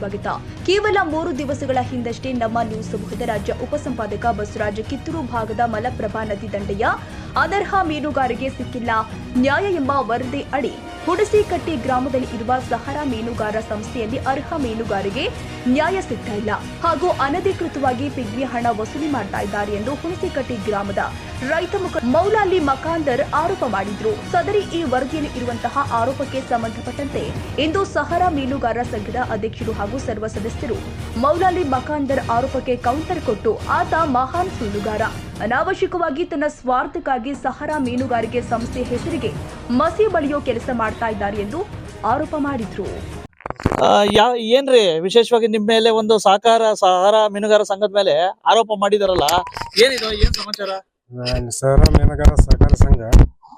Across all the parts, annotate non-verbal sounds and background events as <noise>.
ಸ್ವಾಗತ. ಕೇವಲ ಮೂರು ದಿವಸಗಳ ಹಿಂದಷ್ಟೇ ನಮ್ಮ ನ್ಯೂಸ್ ಸಮೂಹದ ರಾಜ್ಯ ಉಪಸಂಪಾದಕ ಬಸವರಾಜ ಕಿತ್ತೂರು ಭಾಗದ ಮಲಪ್ರಭಾ ನದಿ ದಂಡೆಯ ಅನರ್ಹ ಮೀನುಗಾರಿಗೆ ಸಿಕ್ಕಿಲ್ಲ. ನ್ಯಾಯ ಎಂಬ ವರದಿ ಅಡಿ ಹುಡಸಿಕಟ್ಟಿ ಗ್ರಾಮದಲ್ಲಿ ಇರುವ ಸಹರಾ ಮೀನುಗಾರ ಸಂಸ್ಥೆಯಲ್ಲಿ ಅರ್ಹ ಮೀನುಗಾರಿಗೆ ನ್ಯಾಯ ಸಿಗ್ತಾ ಇಲ್ಲ. ಹಾಗೂ ಅನಧಿಕೃತವಾಗಿ ಪಿಗ್ಮಿ ಹಣ ವಸೂಲಿ ಮಾಡ್ತಾ ಇದ್ದಾರೆ ಎಂದು ಹುಣಸಿಕಟ್ಟಿ ಗ್ರಾಮದ ರೈತ ಮುಖ ಮೌಲಾಲಿ ಮಕಾಂದರ್ ಆರೋಪ ಮಾಡಿದ್ರು. ಸದರಿ ಈ ವರದಿಯಲ್ಲಿ ಇರುವಂತಹ ಆರೋಪಕ್ಕೆ ಸಂಬಂಧಪಟ್ಟಂತೆ ಇಂದು ಸಹರಾ ಮೀನುಗಾರರ ಸಂಘದ ಅಧ್ಯಕ್ಷರು ಹಾಗೂ ಸರ್ವ ಸದಸ್ಯರು ಮೌಲಾಲಿ ಮಕಾಂದರ್ ಆರೋಪಕ್ಕೆ ಕೌಂಟರ್ ಕೊಟ್ಟು ಆತ ಮಹಾನ್ ಸುಳ್ಳುಗಾರ ಅನಾವಶ್ಯಕವಾಗಿ ತನ್ನ ಸ್ವಾರ್ಥಕ್ಕಾಗಿ ಸಹರಾ ಮೀನುಗಾರಿಕೆ ಸಂಸ್ಥೆ ಹೆಸರಿಗೆ ಮಸಿ ಬಳಿಯೋ ಕೆಲಸ ಮಾಡ್ತಾ ಇದ್ದಾರೆ ಎಂದು ಆರೋಪ ಮಾಡಿದ್ರು. ಯಾ, ಏನ್ರಿ, ವಿಶೇಷವಾಗಿ ನಿಮ್ ಮೇಲೆ ಒಂದು ಸಹಕಾರ ಸಹಕಾರ ಮೀನುಗಾರ ಸಂಘದ ಮೇಲೆ ಆರೋಪ ಮಾಡಿದಾರಲ್ಲ, ಏನಿದು, ಏನ್ ಸಮಾಚಾರ? ಸಹಕಾರ ಮೀನುಗಾರ ಸಹಕಾರ ಸಂಘ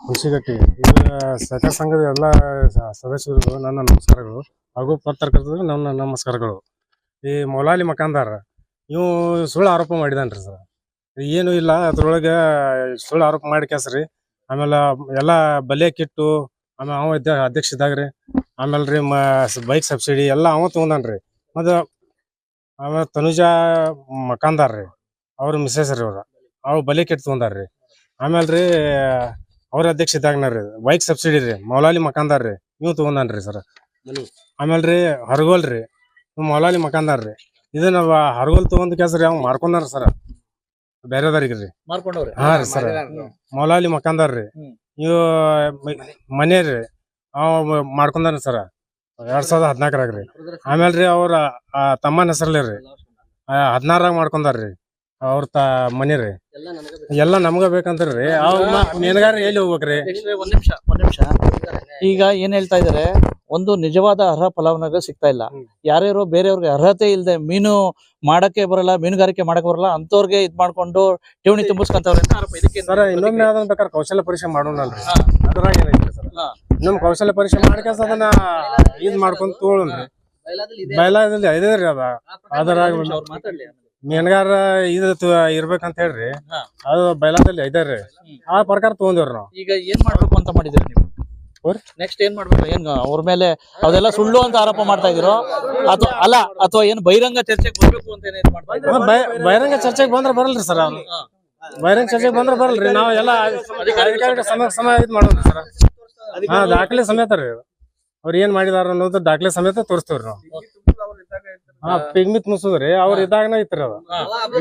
ಹುಣಸಿಗಟ್ಟಿ ಇದು ಸಹಕಾರ ಸಂಘದ ಎಲ್ಲ ಸದಸ್ಯರು ನನ್ನ ನಮಸ್ಕಾರಗಳು ಹಾಗೂ ಪತ್ರಕರ್ತರಿಗೂ ನನ್ನ ನಮಸ್ಕಾರಗಳು. ಈ ಮೊಲಾಲಿ ಮಕಾಂದಾರ ಇವು ಸುಳ್ಳು ಆರೋಪ ಮಾಡಿದಾನ್ರಿ ಸರ್. ಏನು ಇಲ್ಲ, ಅದ್ರೊಳಗೆ ಸುಳ್ಳು ಆರೋಪ ಮಾಡಿ ಕೆಸ್ರಿ ಆಮೇಲೆ ಎಲ್ಲ ಬಲೆ ಕಿಟ್ಟು, ಆಮೇಲೆ ಅವ ಇದ್ದ ಅಧ್ಯಕ್ಷ ಇದ್ದಾಗ್ರಿ ಆಮೇಲೆ ರೀ ಮ ಬೈಕ್ ಸಬ್ಸಿಡಿ ಎಲ್ಲ ಅವ ತೊಗೊಂಡಾನ್ರಿ ಮತ್ತು ಆಮೇಲೆ ತನುಜಾ ಮಕಾಂದಾರ್ ರೀ. ಅವ್ರ ಮಿಸ್ಸೆಸ್ ರೀ ಅವ್ರ ಅವು ಬಲಿ ಕೆಟ್ಟು ತೊಗೊಂಡಾರ್ರಿ ಆಮೇಲೆ ರೀ ಅವ್ರ ಅಧ್ಯಕ್ಷ ಇದ್ದಾಗನ ರೀ ಬೈಕ್ ಸಬ್ಸಿಡಿ ರೀ ಮೌಲಾಲಿ ಮಕಾಂದಾರ್ ರೀ. ನೀವು ತೊಗೊಂಡಾನ ರೀ ಸರ್. ಆಮೇಲೆ ರೀ ಹರಗೋಲ್ ರೀ ಮೌಲಾಲಿ ಮಕಾಂದಾರ್ ರೀ. ಇದನ್ನ ಹರಗೋಲ್ ತೊಗೊಂಡ್ ಕೆಲಸ ರೀ ಅವ್ ಮಾರ್ಕೊಂಡಾರ ಸರ್. ಬೇರೆದವ್ರಿಗೆ ರೀ. ಹಾ ರೀ ಸರ್. ಮೌಲಾಲಿ ಮಕಾಂದಾರ್ ರೀ. ನೀವು ಇವ್ ಮನೆ ರೀ. ಅವ ಮಾಡ್ಕೊಂಡಾರ ಸರ್. ಎರಡ್ ಸಾವಿರದ ಹದಿನಾಲ್ಕರಾಗ ರೀ. ಆಮೇಲೆ ರೀ ಅವ್ರ ತಮ್ಮನ ಹೆಸರ್ಲಿ ರೀ. ಹದಿನಾರಾಗ ಮಾಡ್ಕೊಂಡಾರ್ರಿ. ಅವ್ರ ತ ಮನೆ ರೀ. ಎಲ್ಲ ನಮ್ಗ ಬೇಕಂತಾರ್ರಿ. ರೀ ಮ- ಮೀನುಗಾರ ಎಲ್ಲಿ ಹೋಗ್ಬೇಕ್ರಿ? ಒಂದ್ ನಿಮಿಷ ಒಂದ್ ನಿಮಿಷ ಈಗ ಏನ್ ಹೇಳ್ತಾ ಇದಾರೆ ಒಂದು ನಿಜವಾದ ಅರ್ಹ ಫಲಾನುಭವಿಗೆ ಸಿಗ್ತಾ ಇಲ್ಲ. ಯಾರ್ಯಾರು ಬೇರೆಯವ್ರಿಗೆ ಅರ್ಹತೆ ಇಲ್ಲದೆ ಮೀನು ಮಾಡಕ್ಕೆ ಬರಲ್ಲ ಮೀನುಗಾರಿಕೆ ಮಾಡಕ್ ಬರಲ್ಲ ಅಂತವ್ರಿಗೆ ಇದ್ ಮಾಡ್ಕೊಂಡು ಠೇವಣಿ ತುಂಬಿಸ್ಕೊಂತವ್ರೆ ಸರ್ ಇನ್ನೊಮ್ಮೆ ಬೇಕಾದ್ರೆ ಕೌಶಲ್ಯ ಪರೀಕ್ಷೆ ಮಾಡೋಣಲ್ರಿ. ಅದ್ರಾಗ ಏನೈತ್ರಿ ಸರ್. ಇನ್ನೊಮ್ಮೆ ಕೌಶಲ್ಯ ಪರೀಕ್ಷೆ ಮಾಡ್ಕೆಸ ಅದನ್ನ ಇದ್ ಮಾಡ್ಕೊಂಡ್ ತೋಳ್ರಿ ಬಯಲಾದಲ್ಲಿ ಇದೆ. ರೀ ಅದ. ಅದ್ರಾಗ ಅವ್ರು ಮೀನುಗಾರ ಇದು ಇರ್ಬೇಕಂತ ಹೇಳ್ರಿ. ಅದು ಬೈಲಾದಲ್ಲಿ ಐದಾರ್ರಿ ಆ ಪ್ರಕಾರ ತಗೊಂಡಿವ್ರಿ ನಾವು. ಈಗ ಏನ್ ಮಾಡ್ಬೇಕು ಅಂತ ಮಾಡಿದ್ರಿ ನೀವು? ನೆಕ್ಸ್ಟ್ ಏನ್ ಮಾಡ್ಬೇಕು? ಏನ್ ಅವ್ರ ಮೇಲೆ ಅದೆಲ್ಲ ಸುಳ್ಳು ಅಂತ ಆರೋಪ ಮಾಡ್ತಾ ಇದ್ರು ಅಥವಾ ಅಲ್ಲ ಅಥವಾ ಏನ್ ಬಹಿರಂಗ ಚರ್ಚೆಗೆ ಬರ್ಬೇಕು ಅಂತ ಏನ್ ಮಾಡ್ತಾ ಬಹಿರಂಗ ಚರ್ಚೆಗೆ ಬಂದ್ರೆ ಬರಲ್ರಿ ಸರ್ ಅವ್ರು. ಬಹಿರಂಗ ಚರ್ಚೆಗೆ ಬಂದ್ರೆ ಬರಲ್ರಿ. ನಾವು ಎಲ್ಲ ಅಧಿಕಾರಿಗಳ ಸಮ ಸಮ ಇದ್ ಮಾಡೋದು ಸರ್. ಹಾ ದಾಖಲೆ ಸಮೇತ ರೀ ಅವ್ರ ಏನ್ ಮಾಡಿದಾರ ಅನ್ನೋದು ದಾಖಲೆ ಸಮೇತ ತೋರಿಸ್ತೇವ್ರಿ ನಾವು. ಪಿಗ್ಮಿತ್ ಮುಸುದ್ರಿ ಅವ್ರ ಇದಾಗನ ಐತ್ರಿ ಅದ.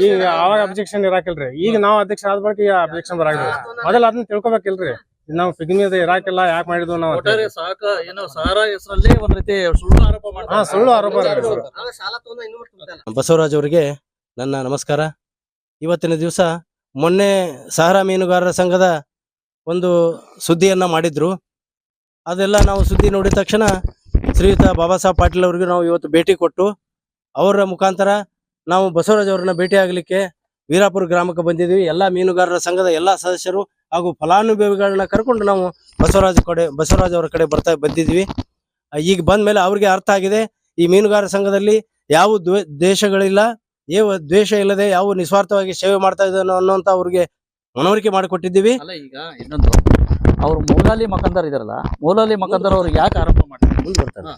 ಈಗ ಅವಾಗ ಅಬ್ಜೆಕ್ಷನ್ ಇರಾಕಿಲ್ರಿ. ಈಗ ನಾವ್ ಅಧ್ಯಕ್ಷ ಆದ ಬಳಿಕ ಈಗ ಅಬ್ಜೆಕ್ಷನ್ ಬರಾಕಿಲ್ರಿ. ಮೊದಲ ಅದನ್ನ ತಿಳ್ಕೊಬೇಕಿಲ್ರಿ. ನಾವು ಪಿಗ್ಮಿದ್ ಇರಾಕಿಲ್ಲ ಯಾಕೆ ಮಾಡಿದ್ವು ನಾವು ಅಂತ ಸಹಕ ಏನೋ ಸಹರ ಹೆಸರಲ್ಲಿ ಒಂದ್ ರೀತಿ ಸುಳ್ಳು ಆರೋಪ ಹಾ ಮಾಡ್ತಾರೆ. ಸುಳ್ಳು ಆರೋಪ ಬಸವರಾಜ್ ಅವರಿಗೆ ನನ್ನ ನಮಸ್ಕಾರ. ಇವತ್ತಿನ ದಿವಸ ಮೊನ್ನೆ ಸಹರಾ ಮೀನುಗಾರರ ಸಂಘದ ಒಂದು ಸುದ್ದಿಯನ್ನ ಮಾಡಿದ್ರು. ಅದೆಲ್ಲ ನಾವು ಸುದ್ದಿ ನೋಡಿದ ತಕ್ಷಣ ಶ್ರೀಯುತ ಬಾಬಾ ಸಾಹೇಬ್ ಪಾಟೀಲ್ ಅವರಿಗೆ ನಾವು ಇವತ್ತು ಭೇಟಿ ಕೊಟ್ಟು ಅವರ ಮುಖಾಂತರ ನಾವು ಬಸವರಾಜ್ ಅವರನ್ನ ಭೇಟಿ ಆಗಲಿಕ್ಕೆ ವೀರಾಪುರ ಗ್ರಾಮಕ್ಕೆ ಬಂದಿದ್ವಿ. ಎಲ್ಲ ಮೀನುಗಾರರ ಸಂಘದ ಎಲ್ಲ ಸದಸ್ಯರು ಹಾಗೂ ಫಲಾನುಭವಿಗಳನ್ನ ಕರ್ಕೊಂಡು ನಾವು ಬಸವರಾಜ್ ಕಡೆ ಬಸವರಾಜ್ ಅವರ ಕಡೆ ಬರ್ತಾ ಬಂದಿದ್ವಿ. ಈಗ ಬಂದ ಮೇಲೆ ಅವ್ರಿಗೆ ಅರ್ಥ ಆಗಿದೆ ಈ ಮೀನುಗಾರ ಸಂಘದಲ್ಲಿ ಯಾವ ದ್ವೇ- ದ್ವೇಷಗಳಿಲ್ಲ ಯಾವ ದ್ವೇಷ ಇಲ್ಲದೆ ಯಾವ ನಿಸ್ವಾರ್ಥವಾಗಿ ಸೇವೆ ಮಾಡ್ತಾ ಇದ್ದಾನೋ ಅನ್ನೋಂತ ಅವ್ರಿಗೆ ಮನವರಿಕೆ ಮಾಡಿಕೊಟ್ಟಿದ್ದೀವಿ. ಅಲ್ಲ ಈಗ ಇನ್ನೊಂದು ಅವ್ರು ಮೌಲಾಲಿ ಮಕಂದರ್ ಇದಾರಲ್ಲ ಮೌಲಾಲಿ ಮಕಂದರ್ ಅವ್ರಿಗೆ ಯಾಕೆ ಆರಂಭ ಮಾಡ್ತಾರೆ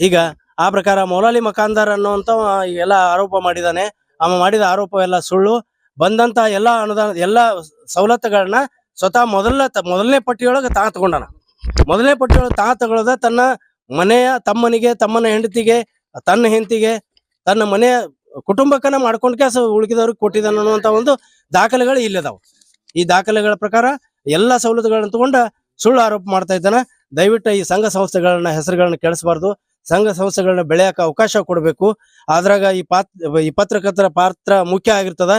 ಈಗ ಆ ಪ್ರಕಾರ ಮೌಲಾಲಿ ಮಕಾಂದಾರ್ ಅನ್ನುವಂತ ಎಲ್ಲ ಆರೋಪ ಮಾಡಿದಾನೆ. ಅವ ಮಾಡಿದ ಆರೋಪ ಎಲ್ಲ ಸುಳ್ಳು. ಬಂದಂತ ಎಲ್ಲಾ ಅನುದಾನ, ಎಲ್ಲಾ ಸವಲತ್ತುಗಳನ್ನ ಸ್ವತಃ ಮೊದಲ ಮೊದಲನೇ ಪಟ್ಟಿಯೊಳಗೆ ತಾ ತಗೊಂಡಾನ. ಮೊದಲನೇ ಪಟ್ಟಿಯೊಳಗೆ ತಾ ತಗೊಳ್ಳದ ತನ್ನ ಮನೆಯ, ತಮ್ಮನಿಗೆ, ತಮ್ಮನ ಹೆಂಡತಿಗೆ, ತನ್ನ ಹೆಂಡತಿಗೆ, ತನ್ನ ಮನೆಯ ಕುಟುಂಬಕ್ಕನ ಮಾಡ್ಕೊಂಡ್ ಕೆಲಸ ಉಳಿಕಿದವ್ರಿಗೆ ಕೊಟ್ಟಿದ್ದಾನ ಅನ್ನುವಂತ ಒಂದು ದಾಖಲೆಗಳು ಇಲ್ಲದಾವು ಈ ದಾಖಲೆಗಳ ಪ್ರಕಾರ ಎಲ್ಲಾ ಸವಲತ್ತುಗಳನ್ನ ತಗೊಂಡ ಸುಳ್ಳು ಆರೋಪ ಮಾಡ್ತಾ ಇದ್ದಾನ. ದಯವಿಟ್ಟು ಈ ಸಂಘ ಸಂಸ್ಥೆಗಳನ್ನ ಹೆಸರುಗಳನ್ನ ಕೆಡಿಸಬಾರ್ದು. ಸಂಘ ಸಂಸ್ಥೆಗಳನ್ನ ಬೆಳೆಯಕ್ಕೆ ಅವಕಾಶ ಕೊಡಬೇಕು. ಅದ್ರಾಗ ಈ ಪಾತ್ರ ಈ ಪತ್ರಕರ್ತರ ಪಾತ್ರ ಮುಖ್ಯ ಆಗಿರ್ತದ.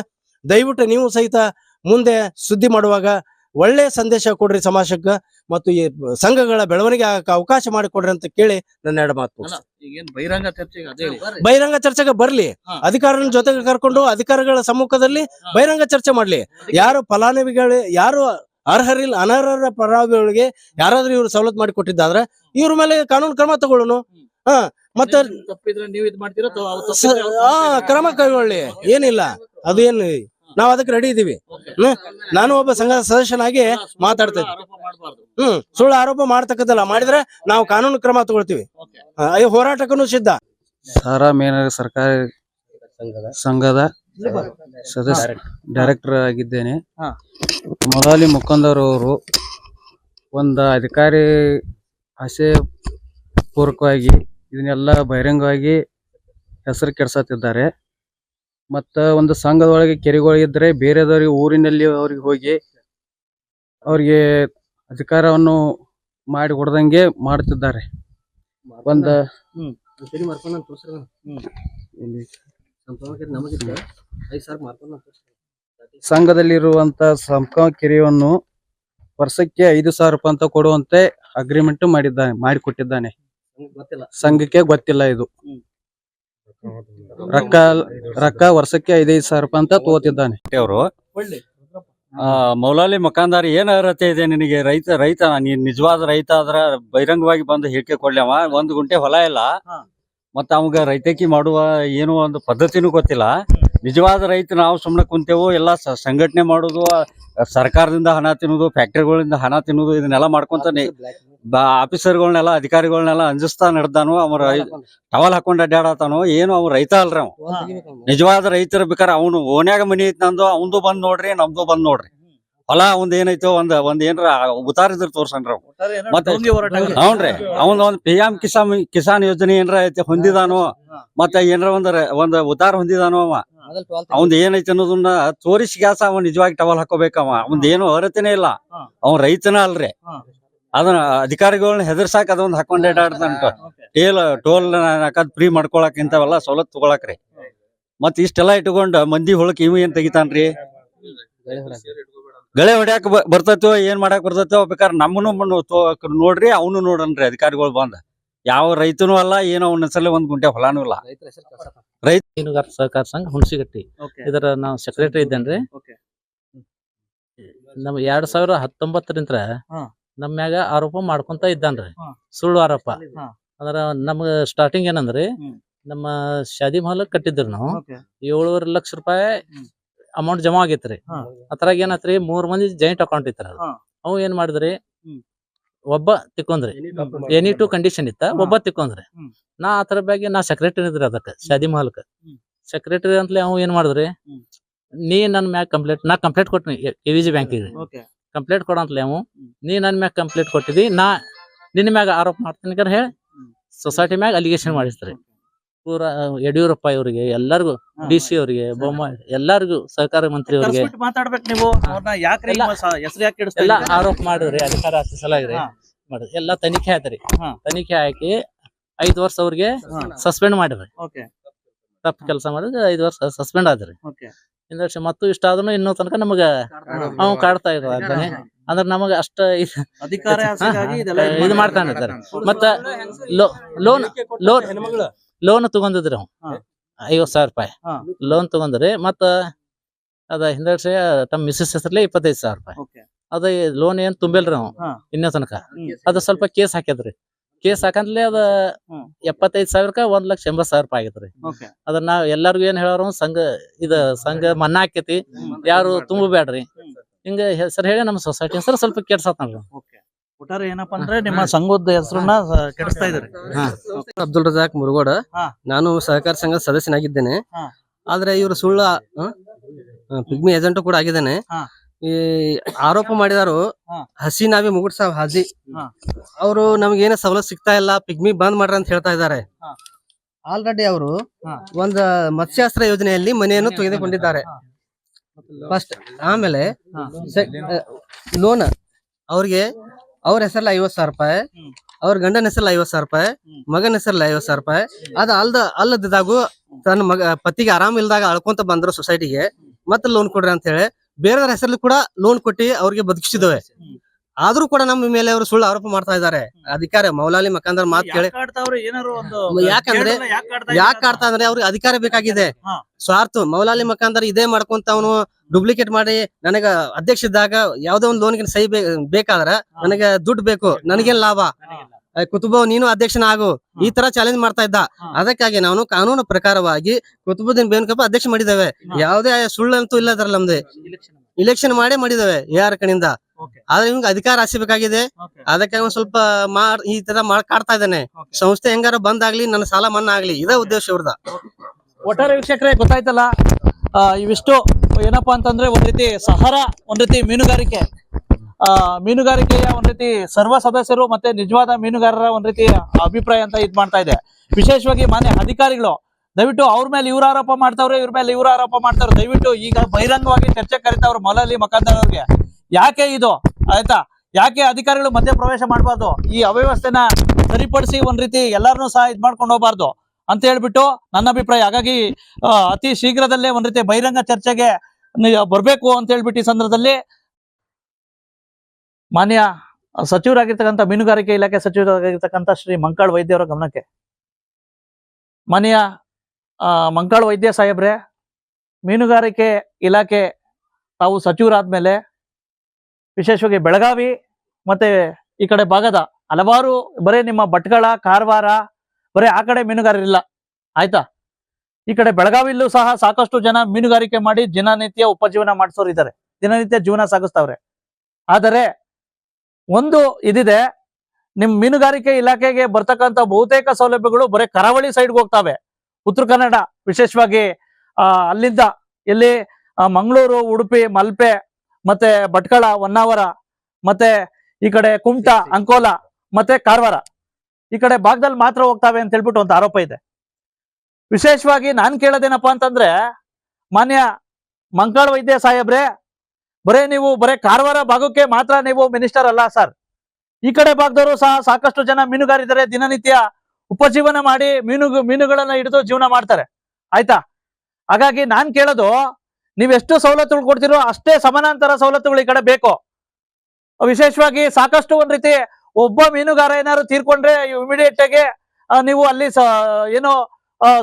ದಯವಿಟ್ಟು ನೀವು ಸಹಿತ ಮುಂದೆ ಸುದ್ದಿ ಮಾಡುವಾಗ ಒಳ್ಳೆ ಸಂದೇಶ ಕೊಡ್ರಿ ಸಮಾಜಕ್ಕೆ ಮತ್ತು ಈ ಸಂಘಗಳ ಬೆಳವಣಿಗೆ ಆಗಕ್ಕೆ ಅವಕಾಶ ಮಾಡಿಕೊಡ್ರಿ ಅಂತ ಕೇಳಿ ನನ್ನ ಎರಡು ಮಾತು ಬಹಿರಂಗ ಚರ್ಚೆಗೆ ಬಹಿರಂಗ ಚರ್ಚೆಗೆ ಬರ್ಲಿ. ಅಧಿಕಾರನ ಜೊತೆಗೆ ಕರ್ಕೊಂಡು ಅಧಿಕಾರಿಗಳ ಸಮ್ಮುಖದಲ್ಲಿ. ಬಹಿರಂಗ ಚರ್ಚೆ ಮಾಡ್ಲಿ. ಯಾರು ಫಲಾನುಭವಿಗಳು ಯಾರು ಅರ್ಹರಿಲ್ಲ ಅನರ್ಹರ ಪರಾವಿಗಳಿಗೆ ಯಾರಾದ್ರೂ ಇವ್ರು ಸವಲತ್ತು ಮಾಡಿ ಕೊಟ್ಟಿದ್ದಾದ್ರೆ ಇವ್ರ ಮೇಲೆ ಕಾನೂನು ಕ್ರಮ ತಗೊಳ್ಳೋನು. ಹಾ ಮತ್ತೆ ತಪ್ಪಿದ್ರೆ ನೀವ್ ಇದ್ ಮಾಡ್ತೀರಾ ಅಥವಾ ಅವ್ರು ಸ- ತಪ್ಪಿದ್ರೆ ಅವ್ರು ಆ ಕ್ರಮ ಕೈಗೊಳ್ಳಿ. ಏನಿಲ್ಲ. ಅದು ಏನು ನಾವ್ ಅದಕ್ಕೆ ರೆಡಿ ಇದೀವಿ. ಹ್ಮ್ ನಾನು ಒಬ್ಬ ಸಂಘದ ಸದಸ್ಯನಾಗಿ ಮಾತಾಡ್ತಾ ಇದ್ದೀನಿ ಆರೋಪ ಮಾಡಬಾರ್ದು. ಹ್ಮ್ ಸುಳ್ಳು ಆರೋಪ ಮಾಡ್ತಕ್ಕದ್ದಲ್ಲ ಮಾಡಿದ್ರೆ ನಾವು ಕಾನೂನು ಕ್ರಮ ತಗೊಳ್ತೀವಿ. ಆ, ಈ ಹೋರಾಟಕ್ಕೂ ಸಿದ್ಧ. ಸಾರಾ ಮೇನರ್ ಸರ್ಕಾರಿ ಸಂಘದ ಸದಸ್ಯ ಡೈರೆಕ್ಟರ್ ಆಗಿದ್ದೇನೆ. ಹಾ. ಮೊಲಾಲಿ ಮುಖಂದರ್ ಅವರು ಒಂದು ಅಧಿಕಾರಿ ಆಸೆ ಪೂರ್ವಕವಾಗಿ ಇದನ್ನೆಲ್ಲ ಬಹಿರಂಗವಾಗಿ ಹೆಸರು ಕೆಡ್ಸತ್ತಿದ್ದಾರೆ. ಮತ್ತ ಒಂದು ಸಂಘದೊಳಗೆ ಕೆರೆಗಳಿದ್ರೆ ಬೇರೆದವ್ರಿಗೆ ಊರಿನಲ್ಲಿ ಅವ್ರಿಗೆ ಹೋಗಿ ಅವ್ರಿಗೆ ಅಧಿಕಾರವನ್ನು ಮಾಡಿ ಕೊಡದಂಗೆ ಮಾಡುತ್ತಿದ್ದಾರೆ ಒಂದ ಸಂಘದಲ್ಲಿರುವಂತ ಸಂಕ ಕೆರೆಯನ್ನು ವರ್ಷಕ್ಕೆ ಐದು ಸಾವಿರ ರೂಪಾಯಿ ಅಂತ ಕೊಡುವಂತೆ ಅಗ್ರಿಮೆಂಟ್ ಮಾಡಿದ್ದಾನೆ ಮಾಡಿಕೊಟ್ಟಿದ್ದಾನೆ. ಸಂಘಕ್ಕೆ ಗೊತ್ತಿಲ್ಲ ಇದು. ರೊಕ್ಕ ರೊಕ್ಕ ವರ್ಷಕ್ಕೆ ಐದೈದು ಸಾವಿರ ರೂಪಾಯಿ ಅಂತ ತಗೋತಿದ್ದಾನೆ. ಅವರು ಮೌಲಾಲಿ ಮುಖಾಂತರ ಏನ್ ಅರ್ಹತೆ ಇದೆ ನಿನಗೆ? ರೈತ ರೈತ ನೀನ್ ನಿಜವಾದ ರೈತ ಆದ್ರ ಬಹಿರಂಗವಾಗಿ ಬಂದು ಹೇಳಿಕೆ ಕೊಡ್ಲವ ಒಂದ್ ಗುಂಟೆ ಹೊಲ ಇಲ್ಲ. ಮತ್ತ ಅವಾಗ ರೈತಕಿ ಮಾಡುವ ಏನು ಒಂದು ಪದ್ಧತಿನೂ ಗೊತ್ತಿಲ್ಲ. ನಿಜವಾದ ರೈತ ನಾವು ಸುಮ್ಮನೆ ಕುಂತೇವು ಎಲ್ಲಾ ಸಂಘಟನೆ ಮಾಡೋದು ಸರ್ಕಾರದಿಂದ ಹಣ ತಿನ್ನುದು ಫ್ಯಾಕ್ಟರಿಗಳಿಂದ ಹಣ ತಿನ್ನೋದು ಇದನ್ನೆಲ್ಲ ಮಾಡ್ಕೊಂತ ಆಫೀಸರ್ಗಳನ್ನೆಲ್ಲ ಅಧಿಕಾರಿಗಳನ್ನೆಲ್ಲ ಅಂಜಿಸ್ತಾ ನಡೆದಾನು ಅವ್ರ ಟವಲ್ ಹಾಕೊಂಡ್ ಅಡ್ಡಾಡತಾನು ಏನು ಅವ್ನು ರೈತ ಅಲ್ರಿ ಅವ. ನಿಜವಾದ ರೈತರ ಬೇಕಾರೆ ಅವನು ಓನ್ಯಾಗ ಮನಿ ಐತಿ ನಂದು ಅವಂದು ಬಂದ್ ನೋಡ್ರಿ ನಮ್ದು ಬಂದ್ ನೋಡ್ರಿ. ಹೊಲ ಒಂದ್ ಏನೈತೋ ಒಂದ್ ಒಂದ್ ಏನ್ರ ಉತಾರಿದ್ರ ಇದ್ರ ತೋರ್ಸನ್ರಿ ಅವ್. ಮತ್ತೆ- ಅವನ್ರಿ ಹೋರಾಟ ಹೌನ್ರಿ. ಅವನ್ ಒಂದ್ ಪಿ ಎಂ ಕಿಸಾನ್ ಕಿಸಾನ್ ಯೋಜನೆ ಏನ್ರ ಐತಿ ಹೊಂದಿದಾನೋ. ಮತ್ತೆ ಏನ್ರ ಒಂದ್ ಒಂದ್ ಉತಾರ ಹೊಂದಿದಾನೋ ಅವ. ಅವಂದ್ ಏನೈತಿ ಅನ್ನೋದನ್ನ ತೋರಿಸಿ ಗ್ಯಾಸ ಅವ್ ನಿಜವಾಗಿ ಟವಲ್ ಹಾಕೋಬೇಕವ. ಅವಂದ್ ಏನು ಅರ್ಹತೆನೇ ಇಲ್ಲ. ಅವ್ನ್ ರೈತನ ಅಲ್ರಿ. ಅದನ್ನ ಅಧಿಕಾರಿಗಳನ್ನ ಹೆದರ್ಸಾಕ ಅದೊಂದು ಹಾಕೊಂಡ್ ಅಡ್ಡಾಡ್ದಂಟ ಟೇಲ್ ಟೋಲ್ ಹಾಕದ್ ಫ್ರೀ ಮಾಡ್ಕೊಳಕ್ ಇಂತವೆಲ್ಲ ಸವಲತ್ತು ತಗೊಳಕ್ರಿ. ಮತ್ ಇಷ್ಟೆಲ್ಲಾ ಇಟ್ಕೊಂಡ್ ಮಂದಿ ಹೊಳಕ್ ಇವ್ ಏನ್ ತೆಗಿತಾನ್ರಿ? ಗಳೆ ಹೊಡ್ಯಾಕ ಬರ್ತತೋ ಬರ್ತೈತೋ ಏನ್ ಮಾಡಾಕ್ ಬರ್ತೈತೋ ಬೇಕಾದ್ರೆ ನಮ್ಮನು ನೋಡ್ರಿ ಅವನು ನೋಡನ್ರಿ ಅಧಿಕಾರಿಗಳು ಬಂದ. ಯಾವ ರೈತನು ಅಲ್ಲ ಏನೋ ಅವ್ನ ಸಲ ಒಂದ್ ಗುಂಟೆ ಹೊಲಾನು ಇಲ್ಲ. ರೈತ ಮೀನುಗಾರ ಸಹಕಾರ ಸಂಘ ಹುಣಸಿಗಟ್ಟಿ. ಇದರ ನಾವು ಸೆಕ್ರೆಟರಿ ಇದ್ದೇನ್ರಿ. ನಮ್ ಎರಡ್ ಸಾವಿರ ಹತ್ತೊಂಬತ್ತರಿಂತ್ರ ಹಾ. ನಮ್ಮ ಮ್ಯಾಗ ಆರೋಪ ಮಾಡ್ಕೊಂತ ಇದ್ದಾನ್ರಿ ಹಾ. ಸುಳ್ಳು ಆರೋಪ ಹಾ. ಅಂದ್ರ ನಮ್ಗ ಸ್ಟಾರ್ಟಿಂಗ್ ಏನಂದ್ರಿ ಹ್ಮ್. ನಮ್ಮ ಶಾದಿ ಮಹಲ್ ಕಟ್ಟಿದ್ರು ನಾವು. ಏಳುವರೆ ಲಕ್ಷ ರೂಪಾಯಿ ಹ್ಮ್. ಅಮೌಂಟ್ ಜಮಾ ಆಗೈತ್ರಿ ಹಾ. ಅದ್ರಾಗ ಏನಾತ್ರಿ ಮೂರ್ ಮಂದಿ ಜಾಯಿಂಟ್ ಅಕೌಂಟ್ ಇತ್ತರ ಹಾ. ಅವು ಏನ್ ಮಾಡಿದ್ರಿ ಹ್ಮ್. ಒಬ್ಬ ತಿಕ್ಕೊಂದ್ರಿ ಎನಿ ಟು ಕಂಡೀಷನ್ ಇತ್ತ ಹಾ. ಒಬ್ಬ ತಿಕ್ಕೊಂದ್ರಿ ಹ್ಮ್. ನಾ ಆತರ ಬಗ್ಗೆ ನಾ ಸೆಕ್ರೆಟರಿ ಇದ್ರಿ ಅದಕ್ಕ ಶಾದಿ ಮಹಲ್ಕ ಹ್ಮ್. ಸೆಕ್ರೆಟರಿ ಅಂತಲೇ ಅವ್ ಏನ್ ಮಾಡಿದ್ರಿ ಹ್ಮ್. ನೀ ನನ್ ಮ್ಯಾಗ ಕಂಪ್ಲೇಂಟ್ ನಾ ಕಂಪ್ಲೇಂಟ್ ಕೊಟ್ಟಿನಿ ಕೆ ವಿಜಿ ಬ್ಯಾಂಕಿಗೆ ಓಕೆ ಕಂಪ್ಲೇಂಟ್ ಕೊಡಂತಲೇ ಅವು. ನೀ ನನ್ ಮ್ಯಾಗ ಕಂಪ್ಲೇಂಟ್ ಕೊಟ್ಟಿದಿ ನಾ ನಿನ್ನ ಮ್ಯಾಗ ಆರೋಪ ಮಾಡ್ತೀನಿ ಕರ್ ಹೇಳಿ. ಸೊಸೈಟಿ ಮ್ಯಾಗ ಅಲಿಗೇಷನ್ ಮಾಡಿಸ್ತಾರೆ. ಪೂರ ಯಡಿಯೂರಪ್ಪ ಇವರಿಗೆ ಎಲ್ಲರಿಗೂ ಡಿ ಸಿ ಅವರಿಗೆ ಬೊಮ್ಮಾಯಿ ಎಲ್ಲರಿಗೂ ಸಹಕಾರ ಮಂತ್ರಿ ಅವರಿಗೆ. ಎಲ್ಲ- ಆರೋಪ ಮಾಡಿದ್ರಿ ಅಧಿಕಾರ ಸಲಾಗ್ರಿ. ಮಾಡಿದ್ರಿ ಎಲ್ಲಾ ತನಿಖೆ ಆಯ್ತ್ರಿ. ತನಿಖೆ ಹಾಕಿ ಐದು ವರ್ಷ ಅವ್ರಿಗೆ ಸಸ್ಪೆಂಡ್ ಮಾಡಿದ್ರಿ. ತಪ್ಪು ಕೆಲಸ ಮಾಡಿದ್ರೆ ಐದ್ ವರ್ಷ ಸಸ್ಪೆಂಡ್ ಆದ್ರಿ. ಇಂದ ವರ್ಷ ಮತ್ತು ಇಷ್ಟ ಆದ್ರೂ ಇನ್ನೂ ತನಕ ನಮಗ ಅವ್ ಕಾಡ್ತಾ ಇದ್ದಾನೆ ಅಂದ್ರೆ ನಮಗ ಅಷ್ಟ ಇದ್- ಅಧಿಕಾರ <laughs> ಇದು ಮಾಡ್ತಾನೆ ಇದ್ದಾರೆ. ಮತ್ತ ಲೋನ್ ಲೋನ್ ಲೋನ್ ತಗೊಂಡಿದ್ರಿ ಅವ್. ಐವತ್ ಸಾವಿರ ರೂಪಾಯಿ. ಲೋನ್ ತಗೊಂಡ್ರಿ ಮತ್ತ ಅದ ಹಿಂದೆ ವರ್ಷ ತಮ್ಮ ಮಿಸ್ಸಸ್ ಹೆಸರ್ಲೆ ಇಪ್ಪತ್ತೈದು ಸಾವಿರ ರೂಪಾಯಿ. ಅದ ಲೋನ್ ಏನ್ ತುಂಬಿಲ್ರಿ ಅವ್. ಇನ್ನೂ ತನಕ. ಅದ ಸ್ವಲ್ಪ ಕೇಸ್ ಹಾಕ್ಯದ್ರಿ. ಕೇಸ್ ಹಾಕಂದ್ಲೆ ಅದ. ಎಪ್ಪತ್ತೈದು ಸಾವಿರಕ್ಕ ಒಂದ್ ಲಕ್ಷ ಎಂಬತ್ ಸಾವಿರ ರೂಪಾಯಿ ಆಗೈತ್ರಿ. ಓಕೆ. ಅದ್ರ ನಾವ್ ಎಲ್ಲಾರ್ಗು ಏನ್ ಹೇಳೋರು ಸಂಘ ಇದ ಸಂಘ ಮನ್ನಾ ಆಕೇತಿ. ಯಾರು ತುಂಬಬೇಡ್ರಿ. ಹಿಂಗ ಹೆಸರು ಹೇಳಿ ನಮ್ಮ ಸೊಸೈಟಿ ಹೆಸರು ಸ್ವಲ್ಪ ಕೆಡ್ಸತ್ ಒಟ್ಟಾರೆ ಏನಪ್ಪಾ ಅಂದ್ರೆ ನಿಮ್ಮ ಸಂಘದ ಹೆಸರನ್ನ ಕೆಡಿಸ್ತಾ ಇದ್ದಾರೆ. ಅಬ್ದುಲ್ ರಜಾಕ್ ಮುರುಗೋಡ. ನಾನು ಸಹಕಾರ ಸಂಘದ ಸದಸ್ಯನಾಗಿದ್ದೇನೆ. ಆದ್ರೆ ಇವರು ಸುಳ್ಳ ಪಿಗ್ಮಿ ಏಜೆಂಟ್ ಕೂಡ ಆಗಿದ್ದೇನೆ. ಈ ಆರೋಪ ಮಾಡಿದಾರು. ಹಸಿ ನಾವಿ ಮುಗುಡ್ ಸಾಬ್ ಹಾಜಿ ಅವರು ನಮ್ಗೆ ಏನ ಸವಲತ್ ಸಿಗ್ತಾ ಇಲ್ಲ ಪಿಗ್ಮಿ ಬಂದ್ ಮಾಡ್ರಿ ಅಂತ ಹೇಳ್ತಾ ಇದ್ದಾರೆ. ಆಲ್ರೆಡಿ ಅವರು ಒಂದ್ ಮತ್ಸ್ಯಾಸ್ತ್ರ ಯೋಜನೆಯಲ್ಲಿ ಮನೆಯನ್ನು ತೆಗೆದುಕೊಂಡಿದ್ದಾರೆ. ಫಸ್ಟ್ ಆಮೇಲೆ ಲೋನ್. ಅವ್ರಿಗೆ ಅವ್ರ ಹೆಸರಲ್ಲಿ ಐವತ್ ಸಾವಿರ ರೂಪಾಯಿ. ಅವ್ರ ಗಂಡನ ಹೆಸರಲ್ಲಿ ಐವತ್ ಸಾವಿರ ರೂಪಾಯಿ ಮಗನ ಹೆಸರಲ್ಲಿ ಐವತ್ ಸಾವಿರ ರೂಪಾಯಿ. ಅದ ಅಲ್ದ ಅಲ್ಲದಿದ್ದಾಗೂ ತನ್ನ ಮಗ ಪತಿಗೆ ಆರಾಮ ಇಲ್ದಾಗ ಅಳ್ಕೊಂತ ಬಂದ್ರು ಸೊಸೈಟಿಗೆ ಮತ್ತೆ ಲೋನ್ ಕೊಡ್ರಿ ಅಂತ ಹೇಳಿ ಬೇರೆಯವ್ರ ಹೆಸರಲ್ಲಿ ಕೂಡ ಲೋನ್ ಕೊಟ್ಟಿ ಅವ್ರಿಗೆ ಬದುಕಿಸಿದವೆ. ಆದ್ರೂ ಕೂಡ ನಮ್ಮ ಮೇಲೆ ಅವರು ಸುಳ್ಳು ಆರೋಪ ಮಾಡ್ತಾ ಇದ್ದಾರೆ. ಅಧಿಕಾರ ಮೌಲಾಲಿ ಮಕಾಂದರ್ ಮಾತು ಕೇಳಿ ಯಾಕಂದ್ರೆ- ಯಾಕ್ ಆಡ್ತಾ ಅಂದ್ರೆ ಅವ್ರಿಗೆ ಅಧಿಕಾರ ಬೇಕಾಗಿದೆ. ಸ್ವಾರ್ಥ ಮೌಲಾಲಿ ಮಕಾಂದರ್ ಇದೇ ಮಾಡ್ಕೊಂತ ಅವನು ಡೂಪ್ಲಿಕೇಟ್ ಮಾಡಿ ನನಗ ಅಧ್ಯಕ್ಷ ಇದ್ದಾಗ ಯಾವ್ದೋ ಒಂದು ಲೋನ್ಗೆ ಸಹಿ ಬೇಕಾದ್ರ ನನಗೆ ದುಡ್ಡು ಬೇಕು. ನನಗೇನ್ ಲಾಭ? ಕುತುಬ ನೀನು ಅಧ್ಯಕ್ಷನ ಆಗು ಈ ತರ ಚಾಲೆಂಜ್ ಮಾಡ್ತಾ ಇದ್ದ. ಅದಕ್ಕಾಗಿ ನಾನು ಕಾನೂನು ಪ್ರಕಾರವಾಗಿ ಕುತುಬುದ್ದೀನ್ ಬೇನ್ಕಪ್ಪ ಅಧ್ಯಕ್ಷ ಮಾಡಿದ್ದೇವೆ. ಯಾವುದೇ ಸುಳ್ಳಂತೂ ಇಲ್ಲ ಅದರಲ್ಲಿ ನಮ್ದು ಇಲೆಕ್ಷನ್ ಮಾಡೇ. ಮಾಡಿದ್ದೇವೆ ಯಾರ ಕಡೆಯಿಂದ Okay. ಆದ್ರೆ ಇವ್ನಿಗೆ ಅಧಿಕಾರ ಅದಕ್ಕಾಗಿ ಅದಕ್ಕೆ ಅವ್ನು ಸ್ವಲ್ಪ ಮಾಡ್ ಈ ತರ ಮಾಡ್ ಕಾಡ್ತಾ ಇದ್ದಾನೆ. ಸಂಸ್ಥೆ ಹೆಂಗಾರ ಬಂದ್ ಆಗ್ಲಿ ನನ್ನ ಸಾಲ ಮನ್ನಾ ಆಗ್ಲಿ ಇದೇ ಉದ್ದೇಶ ಇವ್ರದ. ಒಟ್ಟಾರೆ ವೀಕ್ಷಕರೇ ಗೊತ್ತಾಯ್ತಲ್ಲ ಇವಿಷ್ಟು ಏನಪ್ಪಾ ಅಂತಂದ್ರೆ ಒಂದ್ ರೀತಿ ಸಹಾರ ಒಂದ್ ರೀತಿ ಮೀನುಗಾರಿಕೆ. ಮೀನುಗಾರಿಕೆಯ ಒಂದ್ ರೀತಿ ಸರ್ವ ಸದಸ್ಯರು ಮತ್ತೆ ನಿಜವಾದ ಮೀನುಗಾರರ ಒಂದ್ ರೀತಿ ಅಭಿಪ್ರಾಯ ಅಂತ ಇದ್ ಮಾಡ್ತಾ ಇದೆ. ವಿಶೇಷವಾಗಿ ಮಾನ್ಯ ಅಧಿಕಾರಿಗಳು, ದಯವಿಟ್ಟು ಅವ್ರ ಮೇಲೆ ಇವ್ರ ಆರೋಪ ಮಾಡ್ತಾವ್ರೆ, ಇವ್ರ ಮೇಲೆ ಇವ್ರ ಆರೋಪ ಮಾಡ್ತಾವ್ರೆ. ದಯವಿಟ್ಟು ಈಗ ಬಹಿರಂಗವಾಗಿ ಚರ್ಚೆ ಕರಿತಾವ್ರು ಮೊಲಲಿ ಮಕಾಂದರ್ ಅವ್ರಿಗೆ ಯಾಕೆ ಇದು? ಆಯ್ತಾ? ಯಾಕೆ ಅಧಿಕಾರಿಗಳು ಮಧ್ಯ ಪ್ರವೇಶ ಮಾಡಬಾರ್ದು? ಈ ಅವ್ಯವಸ್ಥೆನ ಸರಿಪಡಿಸಿ ಒಂದ್ ರೀತಿ ಎಲ್ಲಾರನ್ನೂ ಸಹ ಇದ್ ಮಾಡ್ಕೊಂಡು ಹೋಗ್ಬಾರ್ದು ಅಂತ ಹೇಳ್ಬಿಟ್ಟು ನನ್ನ ಅಭಿಪ್ರಾಯ. ಹಾಗಾಗಿ ಅತಿ ಶೀಘ್ರದಲ್ಲೇ ಒಂದ್ ರೀತಿ ಬಹಿರಂಗ ಚರ್ಚೆಗೆ ಬರ್ಬೇಕು ಅಂತ ಹೇಳ್ಬಿಟ್ಟು ಈ ಸಂದರ್ಭದಲ್ಲಿ ಮಾನ್ಯ ಸಚಿವರಾಗಿರ್ತಕ್ಕಂಥ ಮೀನುಗಾರಿಕೆ ಇಲಾಖೆ ಸಚಿವರಾಗಿರ್ತಕ್ಕಂಥ ಶ್ರೀ ಮಂಕಾಳ್ ವೈದ್ಯರ ಗಮನಕ್ಕೆ. ಮಾನ್ಯ ಮಂಕಾಳ್ ವೈದ್ಯ ಸಾಹೇಬ್ರೆ, ಮೀನುಗಾರಿಕೆ ಇಲಾಖೆ ತಾವು ಸಚಿವರಾದ್ಮೇಲೆ ವಿಶೇಷವಾಗಿ ಬೆಳಗಾವಿ ಮತ್ತೆ ಈ ಕಡೆ ಭಾಗದ ಹಲವಾರು ಬರೀ ನಿಮ್ಮ ಭಟ್ಕಳ, ಕಾರವಾರ, ಬರೀ ಆ ಕಡೆ ಮೀನುಗಾರರಿಲ್ಲ. ಆಯ್ತಾ? ಈ ಕಡೆ ಬೆಳಗಾವಿಲ್ಲೂ ಸಹ ಸಾಕಷ್ಟು ಜನ ಮೀನುಗಾರಿಕೆ ಮಾಡಿ ದಿನನಿತ್ಯ ಉಪಜೀವನ ಮಾಡಿಸೋರು ಇದ್ದಾರೆ ದಿನನಿತ್ಯ ಜೀವನ ಸಾಗಿಸ್ತಾವ್ರೆ. ಆದರೆ ಒಂದು ಇದಿದೆ ನಿಮ್ ಮೀನುಗಾರಿಕೆ ಇಲಾಖೆಗೆ ಬರ್ತಕ್ಕಂತ ಬಹುತೇಕ ಸೌಲಭ್ಯಗಳು ಬರೀ ಕರಾವಳಿ ಸೈಡ್ಗೆ ಹೋಗ್ತಾವೆ. ಉತ್ತರ ಕನ್ನಡ ವಿಶೇಷವಾಗಿ ಅಲ್ಲಿಂದ ಇಲ್ಲಿ ಮಂಗಳೂರು ಉಡುಪಿ ಮಲ್ಪೆ ಮತ್ತೆ ಭಟ್ಕಳ ಹೊನ್ನಾವರ ಮತ್ತೆ ಈ ಕಡೆ ಕುಮಟಾ ಅಂಕೋಲ ಮತ್ತೆ ಕಾರವಾರ. ಈ ಕಡೆ ಭಾಗದಲ್ಲಿ ಮಾತ್ರ ಹೋಗ್ತಾವೆ ಅಂತ ಹೇಳ್ಬಿಟ್ಟು ಒಂದು ಆರೋಪ ಇದೆ. ವಿಶೇಷವಾಗಿ ನಾನು ಕೇಳೋದೇನಪ್ಪಾ ಅಂತಂದ್ರೆ ಮಾನ್ಯ ಮಂಕಾಳ ವೈದ್ಯ ಸಾಹೇಬ್ರೆ ಬರೇ ನೀವು, ಬರೇ ಕಾರವಾರ ಭಾಗಕ್ಕೆ ಮಾತ್ರ ನೀವು ಮಿನಿಸ್ಟರ್ ಅಲ್ಲ ಸರ್ ಈ ಕಡೆ ಭಾಗದವರು ಸಹ ಸಾಕಷ್ಟು ಜನ ಮೀನುಗಾರಿದ್ದಾರೆ ದಿನನಿತ್ಯ ಉಪಜೀವನ ಮಾಡಿ ಮೀನು, ಮೀನುಗಳನ್ನ ಹಿಡಿದು ಜೀವನ ಮಾಡ್ತಾರೆ. ಆಯ್ತಾ? ಹಾಗಾಗಿ ನಾನ್ ಕೇಳೋದು ನೀವೆಷ್ಟು ಸವಲತ್ತುಗಳು ಕೊಡ್ತೀರೋ ಅಷ್ಟೇ ಸಮಾನಾಂತರ ಸವಲತ್ತುಗಳು ಈ ಕಡೆ ಬೇಕು. ವಿಶೇಷವಾಗಿ ಸಾಕಷ್ಟು ಒಂದ್ ರೀತಿ ಒಬ್ಬ ಮೀನುಗಾರ ಏನಾದ್ರು ತೀರ್ಕೊಂಡ್ರೆ ಇಮಿಡಿಯೇಟ್ ಆಗಿ ನೀವು ಅಲ್ಲಿ ಏನು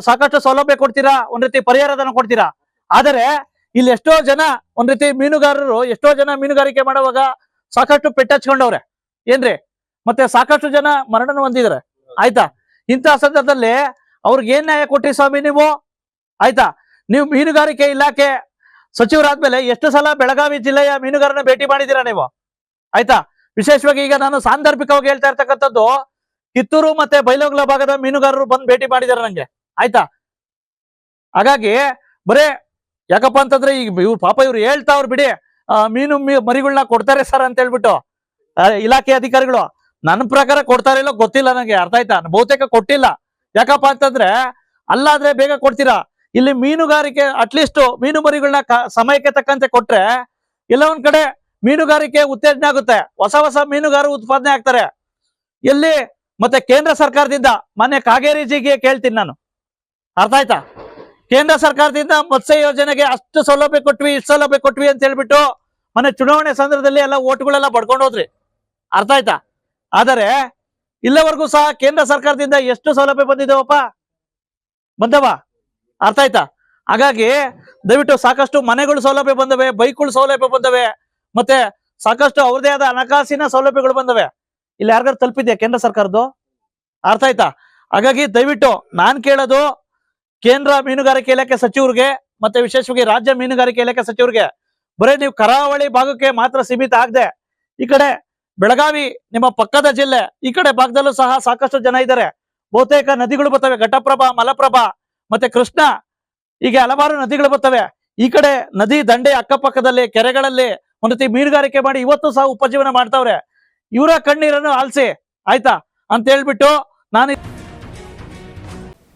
ಸಾಕಷ್ಟು ಸೌಲಭ್ಯ ಕೊಡ್ತೀರಾ, ಒಂದ್ ರೀತಿ ಪರಿಹಾರದನ್ನ ಕೊಡ್ತೀರಾ. ಆದರೆ ಇಲ್ಲಿ ಎಷ್ಟೋ ಜನ ಒಂದ್ ರೀತಿ ಮೀನುಗಾರರು ಎಷ್ಟೋ ಜನ ಮೀನುಗಾರಿಕೆ ಮಾಡುವಾಗ ಸಾಕಷ್ಟು ಪೆಟ್ಟಚ್ಕೊಂಡವ್ರೆ ಏನ್ರಿ? ಮತ್ತೆ ಸಾಕಷ್ಟು ಜನ ಮರಣ ಹೊಂದಿದ್ದಾರೆ ಆಯ್ತಾ? ಇಂತಹ ಸಂದರ್ಭದಲ್ಲಿ ಅವ್ರಿಗೆ ಏನ್ ನ್ಯಾಯ ಕೊಟ್ಟಿ ಸ್ವಾಮಿ ನೀವು? ಆಯ್ತಾ? ನೀವು ಮೀನುಗಾರಿಕೆ ಇಲಾಖೆ ಸಚಿವರಾದ್ಮೇಲೆ ಎಷ್ಟು ಸಲ ಬೆಳಗಾವಿ ಜಿಲ್ಲೆಯ ಮೀನುಗಾರನ ಭೇಟಿ ಮಾಡಿದ್ದೀರಾ ನೀವು? ಆಯ್ತಾ? ವಿಶೇಷವಾಗಿ ಈಗ ನಾನು ಸಾಂದರ್ಭಿಕವಾಗಿ ಹೇಳ್ತಾ ಇರ್ತಕ್ಕಂಥದ್ದು, ಕಿತ್ತೂರು ಮತ್ತೆ ಬೈಲಗುಲ ಭಾಗದ ಮೀನುಗಾರರು ಬಂದು ಭೇಟಿ ಮಾಡಿದ್ದಾರೆ ನಂಗೆ. ಆಯ್ತಾ? ಹಾಗಾಗಿ ಬರೇ ಯಾಕಪ್ಪ ಅಂತಂದ್ರೆ ಈಗ ಇವ್ರು ಪಾಪ ಇವ್ರು ಹೇಳ್ತಾವ್ರು ಬಿಡಿ ಆ, ಮೀನು ಮರಿಗಳನ್ನ ಕೊಡ್ತಾರೆ ಸರ್ ಅಂತ ಹೇಳ್ಬಿಟ್ಟು ಇಲಾಖೆ ಅಧಿಕಾರಿಗಳು ನನ್ನ ಪ್ರಕಾರ ಕೊಡ್ತಾರೆ ಇಲ್ಲ ಗೊತ್ತಿಲ್ಲ ನನಗೆ ಅರ್ಥ ಆಯ್ತಾ? ಬಹುತೇಕ ಕೊಟ್ಟಿಲ್ಲ. ಯಾಕಪ್ಪ ಅಂತಂದ್ರೆ ಅಲ್ಲಾದ್ರೆ ಬೇಗ ಕೊಡ್ತೀರಾ? ಇಲ್ಲಿ ಮೀನುಗಾರಿಕೆ ಅಟ್ಲೀಸ್ಟ್ ಮೀನು ಮರಿಗಳನ್ನ ಸಮಯಕ್ಕೆ ತಕ್ಕಂತೆ ಕೊಟ್ರೆ ಎಲ್ಲ ಒಂದ್ ಕಡೆ ಮೀನುಗಾರಿಕೆ ಉತ್ತೇಜನ ಆಗುತ್ತೆ. ಹೊಸ ಹೊಸ ಮೀನುಗಾರರು ಉತ್ಪಾದನೆ ಆಗ್ತಾರೆ. ಎಲ್ಲಿ? ಮತ್ತೆ ಕೇಂದ್ರ ಸರ್ಕಾರದಿಂದ ಮಾನ್ಯ ಕಾಗೇರಿಜಿಗೆ ಕೇಳ್ತೀನಿ ನಾನು. ಅರ್ಥ ಆಯ್ತಾ? ಕೇಂದ್ರ ಸರ್ಕಾರದಿಂದ ಮತ್ಸ್ಯ ಯೋಜನೆಗೆ ಅಷ್ಟು ಸೌಲಭ್ಯ ಕೊಟ್ವಿ, ಇಷ್ಟು ಸೌಲಭ್ಯ ಕೊಟ್ವಿ ಅಂತ ಹೇಳ್ಬಿಟ್ಟು ಮನೆ ಚುನಾವಣೆ ಸಂದರ್ಭದಲ್ಲಿ ಎಲ್ಲ ಓಟ್ಗಳೆಲ್ಲ ಬಡ್ಕೊಂಡು ಹೋದ್ರಿ. ಅರ್ಥ ಆಯ್ತಾ? ಆದರೆ ಇಲ್ಲಿವರೆಗೂ ಸಹ ಕೇಂದ್ರ ಸರ್ಕಾರದಿಂದ ಎಷ್ಟು ಸೌಲಭ್ಯ ಬಂದಿದ್ದಾವಪ್ಪ ಬಂದವ? ಅರ್ಥ ಆಯ್ತಾ? ಹಾಗಾಗಿ ದಯವಿಟ್ಟು ಸಾಕಷ್ಟು ಮನೆಗಳು ಸೌಲಭ್ಯ ಬಂದವೆ, ಬೈಕ್ಗಳು ಸೌಲಭ್ಯ ಬಂದವೆ, ಮತ್ತೆ ಸಾಕಷ್ಟು ಅವ್ರದೇ ಆದ ಹಣಕಾಸಿನ ಸೌಲಭ್ಯಗಳು ಬಂದವೆ. ಇಲ್ಲಿ ಯಾರಿಗಾರು ತಲುಪಿದ್ಯಾ ಕೇಂದ್ರ ಸರ್ಕಾರದ್ದು? ಅರ್ಥ ಆಯ್ತಾ? ಹಾಗಾಗಿ ದಯವಿಟ್ಟು ನಾನ್ ಕೇಳೋದು ಕೇಂದ್ರ ಮೀನುಗಾರಿಕೆ ಇಲಾಖೆ ಸಚಿವರಿಗೆ ಮತ್ತೆ ವಿಶೇಷವಾಗಿ ರಾಜ್ಯ ಮೀನುಗಾರಿಕೆ ಇಲಾಖೆ ಸಚಿವರಿಗೆ, ಬರೀ ನೀವು ಕರಾವಳಿ ಭಾಗಕ್ಕೆ ಮಾತ್ರ ಸೀಮಿತ ಆಗದೆ ಈ ಕಡೆ ಬೆಳಗಾವಿ ನಿಮ್ಮ ಪಕ್ಕದ ಜಿಲ್ಲೆ, ಈ ಕಡೆ ಭಾಗದಲ್ಲೂ ಸಹ ಸಾಕಷ್ಟು ಜನ ಇದ್ದಾರೆ. ಬಹುತೇಕ ನದಿಗಳು ಬರ್ತವೆ, ಘಟಪ್ರಭಾ, ಮಲಪ್ರಭಾ ಮತ್ತೆ ಕೃಷ್ಣ, ಹೀಗೆ ಹಲವಾರು ನದಿಗಳು ಬರ್ತವೆ. ಈ ಕಡೆ ನದಿ ದಂಡೆ ಅಕ್ಕಪಕ್ಕದಲ್ಲಿ, ಕೆರೆಗಳಲ್ಲಿ ಒಂದು ಮೀನುಗಾರಿಕೆ ಮಾಡಿ ಇವತ್ತು ಸಹ ಉಪಜೀವನ ಮಾಡ್ತಾವ್ರೆ. ಇವರ ಕಣ್ಣೀರನ್ನು ಆಲ್ಸಿ, ಆಯ್ತಾ? ಅಂತ ಹೇಳ್ಬಿಟ್ಟು ನಾನು